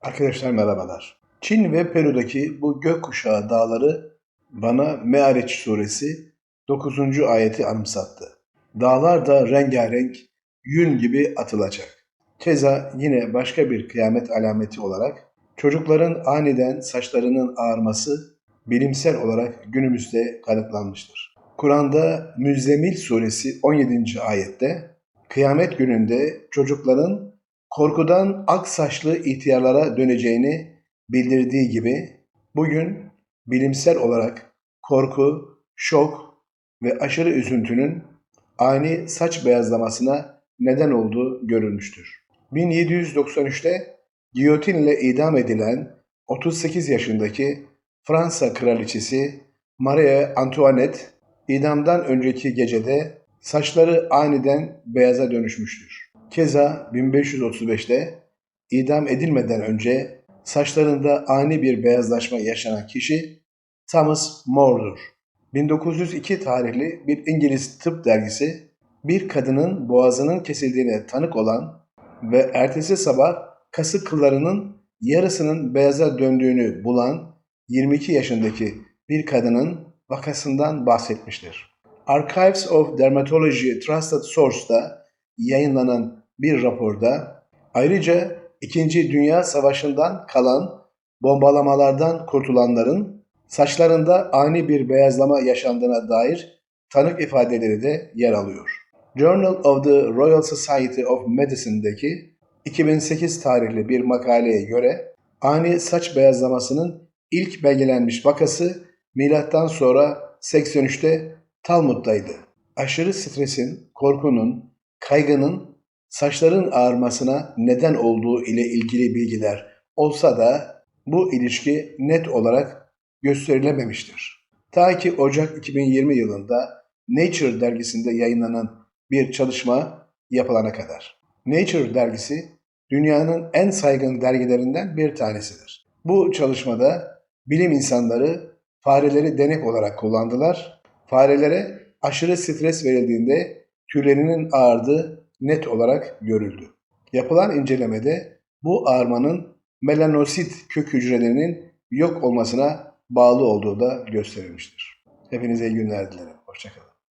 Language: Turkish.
Arkadaşlar merhabalar. Çin ve Peru'daki bu gökkuşağı dağları bana Me'areç suresi 9. ayeti anımsattı. Dağlar da rengarenk, yün gibi atılacak. Keza yine başka bir kıyamet alameti olarak çocukların aniden saçlarının ağarması bilimsel olarak günümüzde kanıtlanmıştır. Kur'an'da Müzzemil suresi 17. ayette kıyamet gününde çocukların korkudan ak saçlı ihtiyarlara döneceğini bildirdiği gibi bugün bilimsel olarak korku, şok ve aşırı üzüntünün ani saç beyazlamasına neden olduğu görülmüştür. 1793'te giyotinle idam edilen 38 yaşındaki Fransa kraliçesi Marie Antoinette idamdan önceki gecede saçları aniden beyaza dönüşmüştür. Keza 1535'te idam edilmeden önce saçlarında ani bir beyazlaşma yaşanan kişi Thomas More'dur. 1902 tarihli bir İngiliz tıp dergisi bir kadının boğazının kesildiğine tanık olan ve ertesi sabah kasık kıllarının yarısının beyaza döndüğünü bulan 22 yaşındaki bir kadının vakasından bahsetmiştir. Archives of Dermatology Trusted Source'da yayınlanan bir raporda ayrıca İkinci Dünya Savaşı'ndan kalan bombalamalardan kurtulanların saçlarında ani bir beyazlama yaşandığına dair tanık ifadeleri de yer alıyor. Journal of the Royal Society of Medicine'deki 2008 tarihli bir makaleye göre ani saç beyazlamasının ilk belgelenmiş vakası milattan sonra 83'te Talmud'daydı. Aşırı stresin, korkunun, kaygının saçların ağarmasına neden olduğu ile ilgili bilgiler olsa da bu ilişki net olarak gösterilememiştir. Ta ki Ocak 2020 yılında Nature dergisinde yayınlanan bir çalışma yapılana kadar. Nature dergisi dünyanın en saygın dergilerinden bir tanesidir. Bu çalışmada bilim insanları fareleri denek olarak kullandılar. Farelere aşırı stres verildiğinde tüylerinin ağardığı net olarak görüldü. Yapılan incelemede bu ağarmanın melanosit kök hücrelerinin yok olmasına bağlı olduğu da gösterilmiştir. Hepinize iyi günler dilerim. Hoşçakalın.